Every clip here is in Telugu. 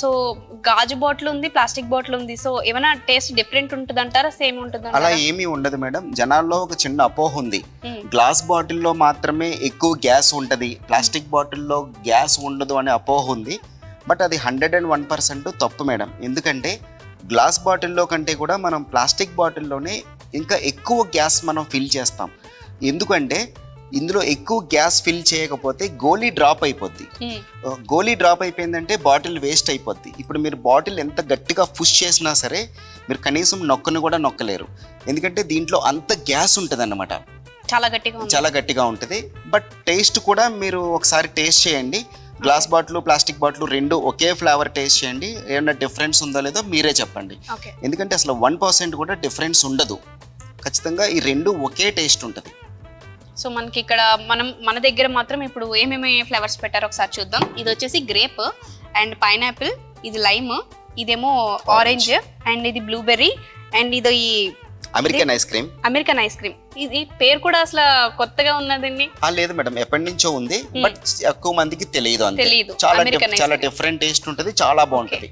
సో గాజు బాటిల్ ఉంది ప్లాస్టిక్ బాటిల్ ఉంది. సో ఏమైనా టేస్ట్ డిఫరెంట్ ఉంటుంది అంటారా సేమ్ ఉంటుంది అలా ఏమీ ఉండదు మేడం. జనాల్లో ఒక చిన్న అపోహ ఉంది. గ్లాస్ బాటిల్లో మాత్రమే ఎక్కువ గ్యాస్ ఉంటుంది. ప్లాస్టిక్ బాటిల్లో గ్యాస్ ఉండదు అనే అపోహ ఉంది. బట్ అది హండ్రెడ్ అండ్ వన్ పర్సెంట్ తప్పు మేడం. ఎందుకంటే గ్లాస్ బాటిల్లో కంటే కూడా మనం ప్లాస్టిక్ బాటిల్లోనే ఇంకా ఎక్కువ గ్యాస్ మనం ఫిల్ చేస్తాం. ఎందుకంటే ఇందులో ఎక్కువ గ్యాస్ ఫిల్ చేయకపోతే గోలీ డ్రాప్ అయిపోద్ది. గోలీ డ్రాప్ అయిపోయిందంటే బాటిల్ వేస్ట్ అయిపోద్ది. ఇప్పుడు మీరు బాటిల్ ఎంత గట్టిగా పుష్ చేసినా సరే మీరు కనీసం నొక్కను కూడా నొక్కలేరు. ఎందుకంటే దీంట్లో అంత గ్యాస్ ఉంటుంది చాలా గట్టిగా చాలా గట్టిగా ఉంటుంది. బట్ టేస్ట్ కూడా మీరు ఒకసారి టేస్ట్ చేయండి. గ్లాస్ బాటిల్ ప్లాస్టిక్ బాటిల్ రెండు ఒకే ఫ్లేవర్ టేస్ట్ చేయండి. ఏమన్నా డిఫరెన్స్ ఉందో లేదో మీరే చెప్పండి. ఎందుకంటే అసలు వన్ పర్సెంట్ కూడా డిఫరెన్స్ ఉండదు. ఖచ్చితంగా ఈ రెండు ఒకే టేస్ట్ ఉంటుంది. సో మనకి ఇక్కడ మనం మన దగ్గర మాత్రం ఇప్పుడు ఏమేమి ఫ్లేవర్స్ పెట్టారో ఒకసారి చూద్దాం. ఇది వచ్చేసి గ్రేప్ అండ్ పైనాపిల్ ఇది లైమ్ ఇదేమో ఆరెంజ్ అండ్ ఇది బ్లూబెర్రీ అండ్ ఇది ఈ American ice cream. American ice cream. ఇది పేరు కూడా అసలు కొత్తగా ఉన్నదండి. లేదు మేడం ఎప్పటి నుంచో ఉంది బట్ ఎక్కువ మందికి తెలియదు తెలీదు. చాలా చాలా. డిఫరెంట్ టేస్ట్ ఉంటుంది చాలా బాగుంటుంది.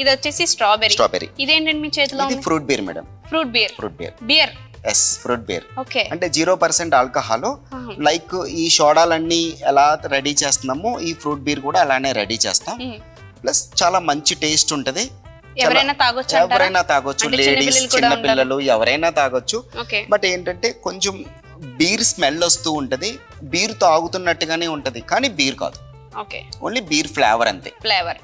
ఇది వచ్చేసి స్ట్రాబెర్రీ. స్ట్రాబెరీ ఇదేంటండి మీ చేతిలో? Fruit beer madam. Fruit beer fruit beer. Beer yes fruit beer. Okay. అంటే జీరో పర్సెంట్ ఆల్కహాల్. లైక్ ఈ సోడాలన్నీ ఎలా రెడీ చేస్తున్నామో ఈ ఫ్రూట్ బీర్ కూడా అలానే రెడీ చేస్తాం. ప్లస్ చాలా మంచి టేస్ట్ ఉంటుంది. ఎవరైనా తాగొచ్చు ఎవరైనా తాగొచ్చు. లేడీస్ చిన్న. పిల్లలు ఎవరైనా తాగొచ్చు. బట్ ఏంటంటే కొంచెం బీర్ స్మెల్ వస్తూ ఉంటది. బీర్ తాగుతున్నట్టుగానే ఉంటది. కానీ బీర్ కాదు. ఓకే. ఓన్లీ బీర్ ఫ్లేవర్ అంతే. ఫ్లేవర్.